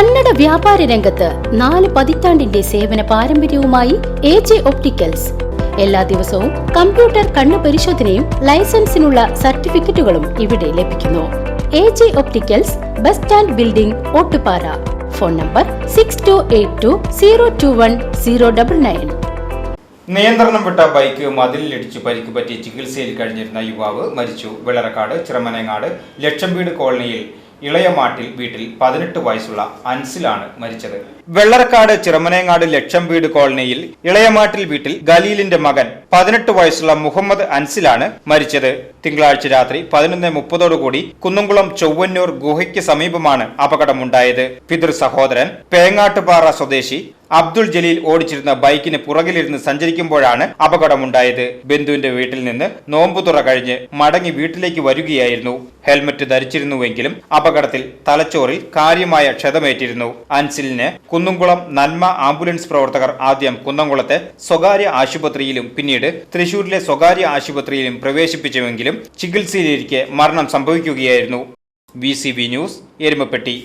കന്നഡ വ്യാപാര രംഗത്ത് നാല് പതിറ്റാണ്ടിന്റെ സേവന പാരമ്പര്യവുമായി എ ജെ ഒപ്റ്റിക്കൽസ്. എല്ലാ ദിവസവും കമ്പ്യൂട്ടർ കണ്ണു പരിശോധനയും ലൈസൻസിനുള്ള സർട്ടിഫിക്കറ്റുകളും ഇവിടെ ലഭിക്കുന്നു. A J opticals bus stand building Ottupara. Phone number six two eight two zero two one zero double nine നിയന്ത്രണം വിട്ട ബൈക്ക് മതിലിലിടിച്ച് പരിക്ക് പറ്റി ചികിത്സയിൽ കഴിഞ്ഞിരുന്ന യുവാവ് മരിച്ചു. വെള്ളറക്കാട് ചിറമനങ്ങാട് ലക്ഷംവീട് കോളനിയിൽ ഇളയമാട്ടിൽ വീട്ടിൽ പതിനെട്ട് വയസ്സുള്ള അൻസിലാണ് മരിച്ചത്. വെള്ളറക്കാട് ചിറമനേങ്ങാട് ലക്ഷം വീട് കോളനിയിൽ ഇളയമാട്ടിൽ വീട്ടിൽ ഗലീലിന്റെ മകൻ പതിനെട്ട് വയസ്സുള്ള മുഹമ്മദ് അൻസിലാണ് മരിച്ചത്. തിങ്കളാഴ്ച രാത്രി പതിനൊന്ന് മുപ്പതോടുകൂടി കുന്നുംകുളം ചൊവ്വന്നൂർ ഗുഹയ്ക്ക് സമീപമാണ് അപകടമുണ്ടായത്. പിതൃ സഹോദരൻ പേങ്ങാട്ടുപാറ സ്വദേശി അബ്ദുൾ ജലീൽ ഓടിച്ചിരുന്ന ബൈക്കിന് പുറകിലിരുന്ന് സഞ്ചരിക്കുമ്പോഴാണ് അപകടമുണ്ടായത്. ബന്ധുവിന്റെ വീട്ടിൽ നിന്ന് നോമ്പുതുറ കഴിഞ്ഞ് മടങ്ങി വീട്ടിലേക്ക് വരികയായിരുന്നു. ഹെൽമറ്റ് ധരിച്ചിരുന്നുവെങ്കിലും അപകടത്തിൽ തലച്ചോറിൽ കാര്യമായ ക്ഷതമേറ്റിരുന്നു. അൻസിലിന് കുന്നുംകുളം നന്മ ആംബുലൻസ് പ്രവർത്തകർ ആദ്യം കുന്നംകുളത്തെ സ്വകാര്യ ആശുപത്രിയിലും പിന്നീട് തൃശൂരിലെ സ്വകാര്യ ആശുപത്രിയിലും പ്രവേശിപ്പിച്ചുവെങ്കിലും ചികിത്സയിലിരിക്കെ മരണം സംഭവിക്കുകയായിരുന്നു. V news Erumapetty.